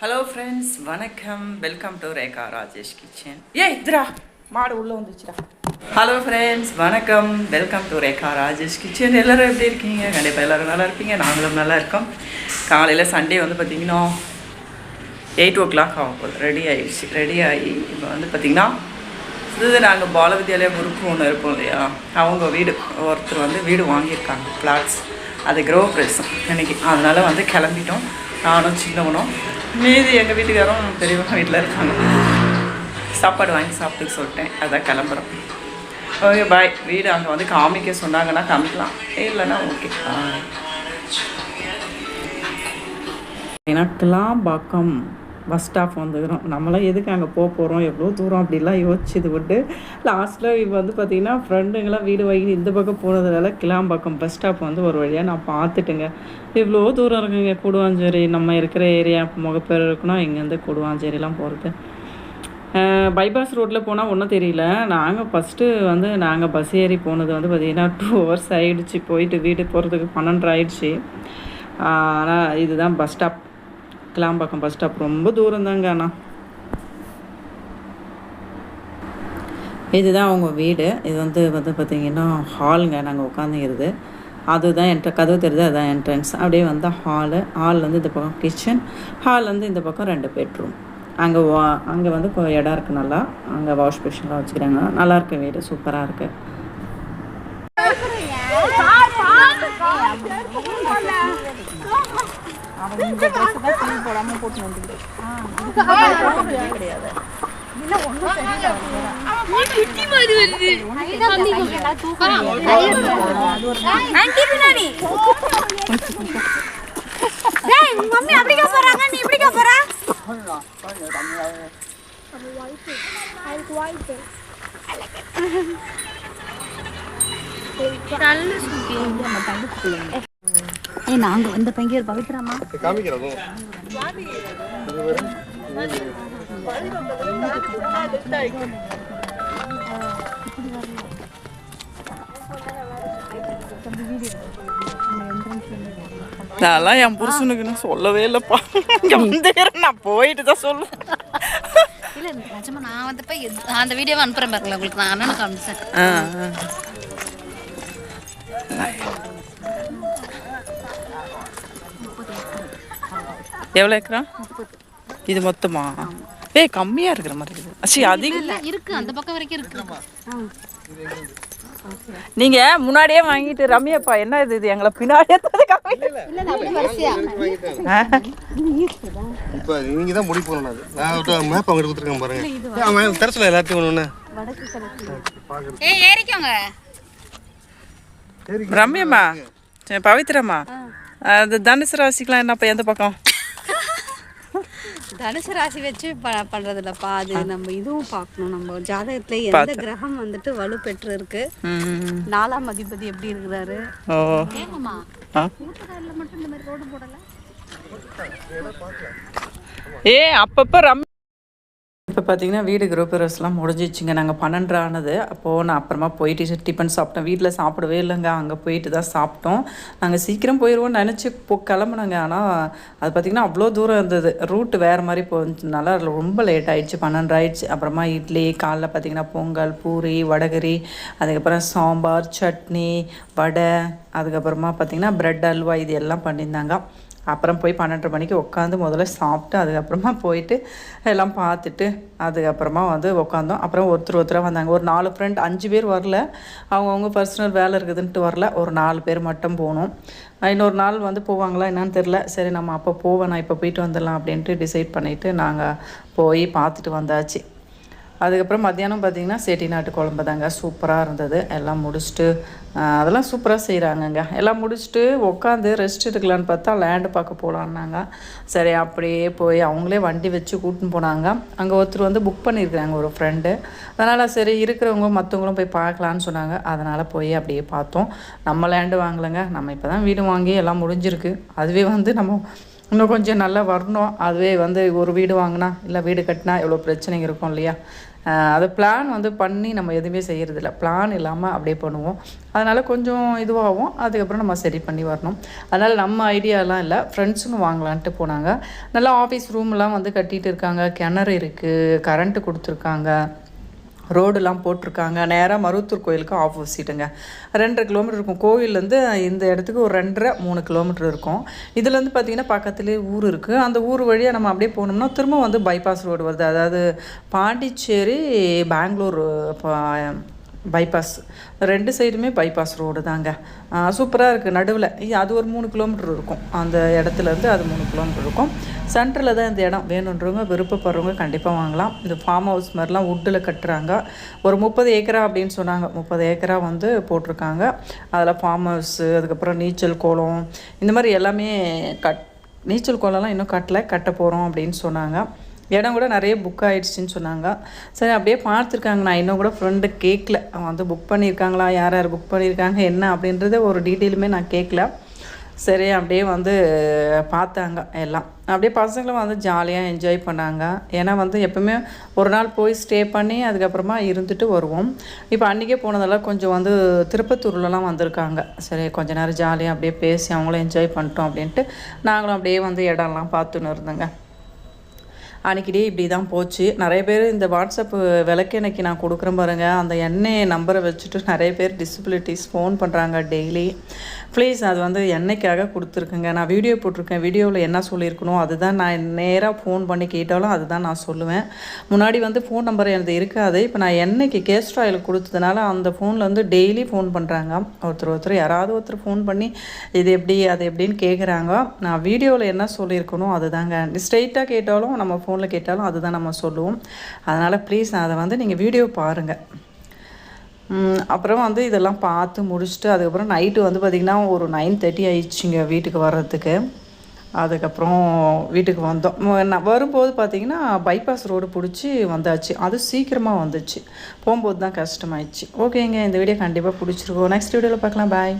Hello friends வணக்கம். Welcome to Rekha Rajesh kitchen ஏ இத்ரா மாடு உள்ளே வந்துச்சுடா ஹலோ ஃப்ரெண்ட்ஸ் வணக்கம். Welcome to Rekha Rajesh kitchen எல்லோரும் எப்படி இருக்கீங்க? கண்டிப்பாக எல்லோரும் நல்லா இருப்பீங்க. நாங்களும் நல்லா இருக்கோம். காலையில் சண்டே வந்து பார்த்திங்கன்னா எயிட் ஓ கிளாக் ஆகும் போது ரெடி ஆகிடுச்சு ரெடி ஆகி இப்போ வந்து பார்த்திங்கன்னா இது நாங்கள் பால வித்யாலயா குரூப் ஒன்று இருப்போம் இல்லையா? அவங்க வீடு ஒருத்தர் வந்து வீடு வாங்கியிருக்காங்க. ஃப்ளாட்ஸ் அது கிரோ பிரசம் இன்னைக்கு. அதனால் வந்து கிளம்பிட்டோம். நானும் சின்னவனும். மீதி எங்கள் வீட்டுக்காரும் பெரியவங்க வீட்டில் இருக்காங்க. சாப்பாடு வாங்கி சாப்பிட்டு சொல்லிட்டேன். அதான் கிளம்புறோம். ஓகே பாய் வீடு அங்கே வந்து காமிக்க சொன்னாங்கன்னா காமிக்கலாம். இல்லைன்னா ஓகே பாய் எனக்கெல்லாம் பக்கம். பஸ் ஸ்டாப் வந்துக்கிறோம் நம்மளாம் எதுக்கு அங்கே போக போகிறோம் எவ்வளோ தூரம்? அப்படிலாம் யோசிச்சது விட்டு லாஸ்ட்டில் இப்போ வந்து பார்த்திங்கன்னா ஃப்ரெண்டுங்களாம் வீடு வாங்கி இந்த பக்கம் போனதுனால கிளாம்பாக்கம் பஸ் ஸ்டாப் வந்து ஒரு வழியாக நான் பார்த்துட்டுங்க. இவ்வளோ தூரம் இருக்குங்க. கூடுவாஞ்சேரி. நம்ம இருக்கிற ஏரியா முகப்பேர் இருக்கணும். இங்கேருந்து கூடுவாஞ்சேரிலாம் போகிறது பைபாஸ் ரோட்டில் போனால் ஒன்றும் தெரியல. நாங்கள் ஃபஸ்ட்டு வந்து நாங்கள் பஸ் ஏறி போனது வந்து பார்த்திங்கன்னா டூ ஹவர்ஸ் ஆகிடுச்சு போயிட்டு வீட்டுக்கு போகிறதுக்கு பன்னெண்டு ஆயிடுச்சு. ஆனால் இதுதான் bus stop Kilambakkam bus stop ரொம்ப தூரம் தாங்க அண்ணா. இதுதான் அவங்க வீடு. இது வந்து வந்து பார்த்திங்கன்னா ஹாலுங்க நாங்கள் உட்காந்துங்கிறது அதுதான் என்ட்ர கதவு தெரியுது அதுதான் என்ட்ரன்ஸ் அப்படியே வந்து ஹாலு ஹால் வந்து இந்த பக்கம் கிச்சன் ஹால் வந்து இந்த பக்கம் ரெண்டு பெட்ரூம் அங்கே வா அங்கே வந்து இடம் இருக்குது நல்லா. அங்கே வாஷ் பேஷன்லாம் வச்சுக்கிறாங்க. நல்லா இருக்கு வீடு. சூப்பராக இருக்குது ஆன்ட்டி பின்னாடி. டேய் உங்க மம்மி அப்படிக்கா போறாங்க? நீ இப்படிக்கா போற? ஏய் நாங்க வந்த பையன் பவித்ராமா? அதெல்லாம் என் புருஷனுக்கு நான் சொல்லவே இல்லைப்பா. இங்கே நான் போயிட்டு தான் சொல்லுவேன் இல்ல நிஜமா நான் வந்தப்ப அந்த வீடியோவை அனுப்புறேன் பாருங்களேன் உங்களுக்கு நான் அண்ணனுக்கு காமிச்சேன் எவ்வளோ ஏக்கரா? இது மொத்தமா? ஏய் கம்மியாக இருக்கிற மாதிரி இருக்குது. அச்சி அதிகம் இல்ல இருக்கு. அந்த பக்கம் வரைக்கும் இருக்கு. நீங்கள் முன்னாடியே வாங்கிட்டு ரம்யாப்பா என்ன இது இது? எங்களை பின்னாடியே. இப்போ நீங்க தான் முடிவு பண்ணணும் அது. நான் மேப் அவங்க கொடுத்துருக்கேன் பாருங்க. அவன் தரத்துல எல்லாத்தையும் ஒன்று ஏறிக்கோங்க. ரம்யம்மா சரி, பவித்ரம்மா. அது தனுசு ராசிக்கெலாம் என்னப்பா எந்த பக்கம்? தனுசு ராசி வச்சு ப- பண்றது இல்லப்பா அது நம்ம இதுவும் பார்க்கணும் நம்ம ஜாதகத்துல எந்த கிரகம் வந்துட்டு வலு பெற்று இருக்கு. நாலாம் அதிபதி எப்படி இருக்கிறாரு? மட்டும் இந்த மாதிரி ரோடு போடல? ஏ அப்பப்போ ரம் இப்போ பார்த்தீங்கன்னா வீடு குரூப்பரஸ்லாம் முடிஞ்சிச்சுங்க. நாங்கள் பன்னெண்டு ஆனது. அப்போது நான் அப்புறமா போயிட்டு டிஃபன் சாப்பிட்டோம் வீட்டில் சாப்பிடவே இல்லைங்க. அங்கே போயிட்டு தான் சாப்பிட்டோம். நாங்கள் சீக்கிரம் போயிடுவோம்னு நினச்சி போ கிளம்புனாங்க. ஆனால் அது பார்த்திங்கன்னா அவ்வளோ தூரம் இருந்தது. ரூட்டு வேறு மாதிரி போனதுனால அதில் ரொம்ப லேட் ஆகிடுச்சு பன்னெண்டு ஆயிடுச்சு. அப்புறமா இட்லி காலைல பார்த்திங்கன்னா பொங்கல் பூரி வடகரி அதுக்கப்புறம் சாம்பார் சட்னி வடை அதுக்கப்புறமா பார்த்திங்கன்னா ப்ரெட் அல்வா இது எல்லாம் பண்ணியிருந்தாங்க. அப்புறம் போய் பன்னெண்டு மணிக்கு உட்காந்து முதல்ல சாப்பிட்டு அதுக்கப்புறமா போயிட்டு எல்லாம் பார்த்துட்டு அதுக்கப்புறமா வந்து உட்காந்தோம் அப்புறம் ஒருத்தர் ஒருத்தராக வந்தாங்க. ஒரு நாலு ஃப்ரெண்ட் அஞ்சு பேர் வரல. அவங்கவுங்க பர்சனல் வேலை இருக்குதுன்ட்டு வரல. ஒரு நாலு பேர் மட்டும் போகணும் இன்னொரு நாள் வந்து போவாங்களா என்னன்னு தெரில சரி நம்ம அப்போ போவேன் நான் இப்போ போயிட்டு வந்துடலாம் அப்படின்ட்டு டிசைட் பண்ணிவிட்டு நாங்கள் போய் பார்த்துட்டு வந்தாச்சு. அதுக்கப்புறம் மத்தியானம் பார்த்தீங்கன்னா செட்டிநாட்டு குழம்பு தாங்க. சூப்பராக இருந்தது. எல்லாம் முடிச்சுட்டு அதெல்லாம் சூப்பராக செய்கிறாங்கங்க எல்லாம் முடிச்சுட்டு உட்காந்து ரெஸ்ட் எடுக்கலான்னு பார்த்தா லேண்டு பார்க்க போகலான்னாங்க சரி அப்படியே போய் அவங்களே வண்டி வச்சு கூட்டின்னு போனாங்க. அங்கே ஒருத்தர் வந்து புக் பண்ணியிருக்கிறாங்க ஒரு ஃப்ரெண்டு அதனால் சரி இருக்கிறவங்க மற்றவங்களும் போய் பார்க்கலான்னு சொன்னாங்க. அதனால் போய் அப்படியே பார்த்தோம். நம்ம லேண்டு வாங்கலைங்க. நம்ம இப்போ தான் வீடு வாங்கி எல்லாம் முடிஞ்சிருக்கு. அதுவே வந்து நம்ம இன்னும் கொஞ்சம் நல்லா வரணும். அதுவே வந்து ஒரு வீடு வாங்கினா இல்லை வீடு கட்டினா எவ்வளோ பிரச்சனைங்க இருக்கும் இல்லையா? அதை அது பிளான் வந்து பண்ணி நம்ம எதுவுமே செய்கிறதில்ல பிளான் இல்லாமல் அப்படியே பண்ணுவோம். அதனால் கொஞ்சம் இதுவாகும். அதுக்கப்புறம் நம்ம சரி பண்ணி வரணும். அதனால் நம்ம ஐடியாலாம் இல்லை. ஃப்ரெண்ட்ஸுங்க வாங்கலான்ட்டு போனாங்க. நல்லா ஆஃபீஸ் ரூம்லாம் வந்து கட்டிகிட்டு இருக்காங்க. கிணறு இருக்குது கரண்ட்டு கொடுத்துருக்காங்க. ரோடுலாம் போட்டிருக்காங்க. நேராக மருவத்தூர் கோயிலுக்கு ஆப்போசிட்டுங்க. ரெண்டரை கிலோமீட்டர் இருக்கும். கோயிலேருந்து இந்த இடத்துக்கு ஒரு ரெண்டரை மூணு கிலோமீட்டர் இருக்கும். இதுலேருந்து பார்த்தீங்கன்னா பக்கத்துலேயே ஊர் இருக்குது அந்த ஊர் வழியாக நம்ம அப்படியே போனோம்னா திரும்ப வந்து பைபாஸ் ரோடு வருது. அதாவது பாண்டிச்சேரி பெங்களூர் பைபாஸ் ரெண்டு சைடுமே பைபாஸ் ரோடு தாங்க. சூப்பராக இருக்குது நடுவில். அது ஒரு மூணு கிலோமீட்டர் இருக்கும். அந்த இடத்துலேருந்து அது மூணு கிலோமீட்டர் இருக்கும். சென்டரில் தான் இந்த இடம் வேணுன்றவங்க விருப்பப்படுறவங்க கண்டிப்பாக வாங்கலாம். இந்த ஃபார்ம் ஹவுஸ் மாதிரிலாம் வுட்டில் கட்டுறாங்க. ஒரு முப்பது ஏக்கரா அப்படின்னு சொன்னாங்க. முப்பது ஏக்கரா வந்து போட்டிருக்காங்க. அதில் ஃபார்ம் ஹவுஸு அதுக்கப்புறம் நீச்சல் குளம் இந்த மாதிரி எல்லாமே கட் நீச்சல் குளம்லாம் இன்னும் கட்டலை. கட்ட போகிறோம் அப்படின்னு சொன்னாங்க. இடம் கூட நிறைய புக் ஆகிடுச்சின்னு சொன்னாங்க. சரி அப்படியே பார்த்துருக்காங்க. நான் இன்னும் கூட ஃப்ரெண்டு கேட்கல அவன் வந்து புக் பண்ணியிருக்காங்களா? யார் யார் புக் பண்ணியிருக்காங்க? என்ன? அப்படின்றத ஒரு டீட்டெயிலுமே நான் கேட்கல சரி அப்படியே வந்து பார்த்தாங்க எல்லாம். அப்படியே பசங்களும் வந்து ஜாலியாக என்ஜாய் பண்ணாங்க. ஏன்னா வந்து எப்பவுமே ஒரு நாள் போய் ஸ்டே பண்ணி அதுக்கப்புறமா இருந்துட்டு வருவோம். இப்போ அன்றைக்கே போனதெல்லாம் கொஞ்சம் வந்து திருப்பத்தூர்லலாம் வந்திருக்காங்க. சரி கொஞ்ச நேரம் ஜாலியாக அப்படியே பேசி அவங்களும் என்ஜாய் பண்ணிட்டோம் அப்படின்ட்டு நாங்களும் அப்படியே வந்து இடம்லாம் பார்த்துன்னு இருந்தோங்க. அன்றைக்கிட்டே இப்படி தான் போச்சு. நிறைய பேர் இந்த வாட்ஸ்அப் விளக்கெண்ணைக்கு நான் கொடுக்குறேன் பாருங்கள் அந்த எண்ணெய் நம்பரை வச்சுட்டு நிறைய பேர் டிசபிலிட்டிஸ் ஃபோன் பண்ணுறாங்க டெய்லி ப்ளீஸ் அது வந்து எண்ணெய்க்காக கொடுத்துருக்குங்க? நான் வீடியோ போட்டிருக்கேன். வீடியோவில் என்ன சொல்லியிருக்கணும்? அதுதான் நான் நேராக ஃபோன் பண்ணி கேட்டாலும் அதுதான் நான் சொல்லுவேன். முன்னாடி வந்து ஃபோன் நம்பர் எனது இருக்காது. இப்போ நான் எண்ணெய்க்கு கேஸ்ட்ராயில் ஆயில் கொடுத்ததுனால அந்த ஃபோனில் வந்து டெய்லி ஃபோன் பண்ணுறாங்க ஒருத்தர் ஒருத்தர் யாராவது ஒருத்தர் ஃபோன் பண்ணி இது எப்படி அது எப்படின்னு கேட்குறாங்க நான் வீடியோவில் என்ன சொல்லியிருக்கணும்? அதுதாங்க. ஸ்ட்ரெயிட்டாக கேட்டாலும் நம்ம ஃபோனில் கேட்டாலும் அதுதான் நம்ம சொல்லுவோம். அதனால் ப்ளீஸ் அதை வந்து நீங்கள் வீடியோ பாருங்கள் அப்புறம் வந்து இதெல்லாம் பார்த்து முடிச்சுட்டு அதுக்கப்புறம் நைட்டு வந்து பார்த்திங்கன்னா ஒரு நைன் தேர்ட்டி ஆயிடுச்சுங்க வீட்டுக்கு வர்றதுக்கு. அதுக்கப்புறம் வீட்டுக்கு வந்தோம். நான் வரும்போது பார்த்திங்கன்னா பைபாஸ் ரோடு பிடிச்சி வந்தாச்சு. அது சீக்கிரமாக வந்துச்சு. போகும்போது தான் கஷ்டமாயிடுச்சு ஓகேங்க இந்த வீடியோ கண்டிப்பாக பிடிச்சிருக்கோம். நெக்ஸ்ட் வீடியோவில் பார்க்கலாம். பாய்